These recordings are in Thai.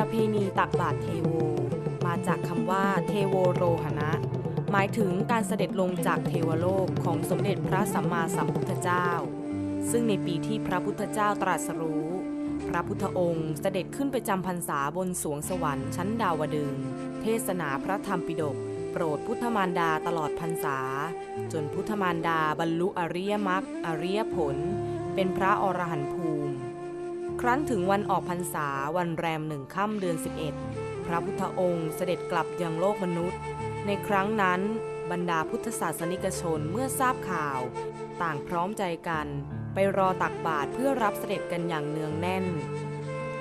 ประเพณีตักบาตรเทโว มาจากคำว่าเทโวโรหณะ หมายถึงการเสด็จลงจากเทวโลกของสมเด็จพระสัมมาสัมพุทธเจ้า ซึ่งในปีที่พระพุทธเจ้าตรัสรู้ พระพุทธองค์เสด็จขึ้นไปจำพรรษาบนสวงสวรรค์ชั้นดาวดึง เทศนาพระธรรมปิฎกโปรดพุทธมารดาตลอดพรรษา จนพุทธมารดาบรรลุอริยมรรคอริยผล เป็นพระอรหันต์ภูมิ ครั้นถึงวันออกพรรษาวันแรมหนึ่งค่ำเดือน 11 พระพุทธองค์เสด็จกลับยังโลกมนุษย์ ในครั้งนั้นบรรดาพุทธศาสนิกชนเมื่อทราบข่าว ต่างพร้อมใจกัน ไปรอตักบาตรเพื่อรับเสด็จกันอย่างเนืองแน่น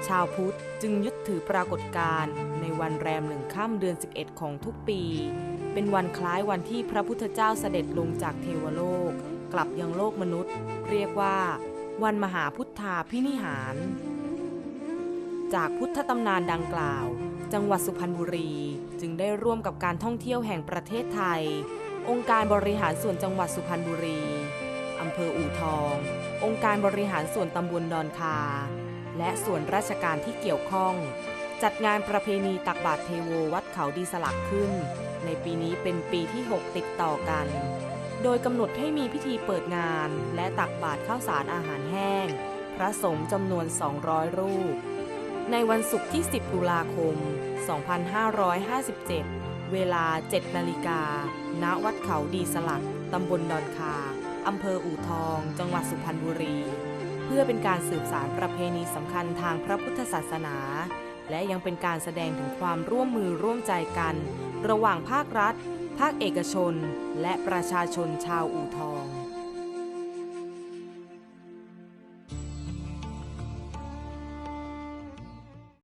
ชาวพุทธจึงยึดถือปรากฏการณ์ในวันแรมหนึ่งค่ำเดือน 11 ของทุกปี เป็นวันคล้ายวันที่พระพุทธเจ้าเสด็จลงจากเทวโลก กลับยังโลกมนุษย์ เรียกว่า วันมหาพุทธาพินิหาร จากพุทธตำนานดังกล่าว จังหวัดสุพรรณบุรีจึงได้ร่วมกับการท่องเที่ยวแห่งประเทศไทย องค์การบริหารส่วนจังหวัดสุพรรณบุรีอำเภออู่ทอง องค์การบริหารส่วนตำบลดอนคา และส่วนราชการที่เกี่ยวข้อง จัดงานประเพณีตักบาตรเทโววัดเขาดีสลักขึ้น ในปีนี้เป็นปีที่ 6 ติดต่อกัน โดยกำหนดให้มีพิธีเปิดงาน และตักบาตรข้าวสารอาหารแห้ง พระสงฆ์จำนวน 200 รูป ในวันศุกร์ที่ 10 ตุลาคม 2557 เวลา 7 นาฬิกา ณ วัดเขาดีสลัก ตำบลดอนคา อำเภออู่ทอง จังหวัดสุพรรณบุรี เพื่อเป็นการสืบสารประเพณีสำคัญทางพระพุทธศาสนา และยังเป็นการแสดงถึงความร่วมมือร่วมใจกัน ระหว่างภาครัฐ ภาคเอกชน และประชาชนชาวอู่ทอง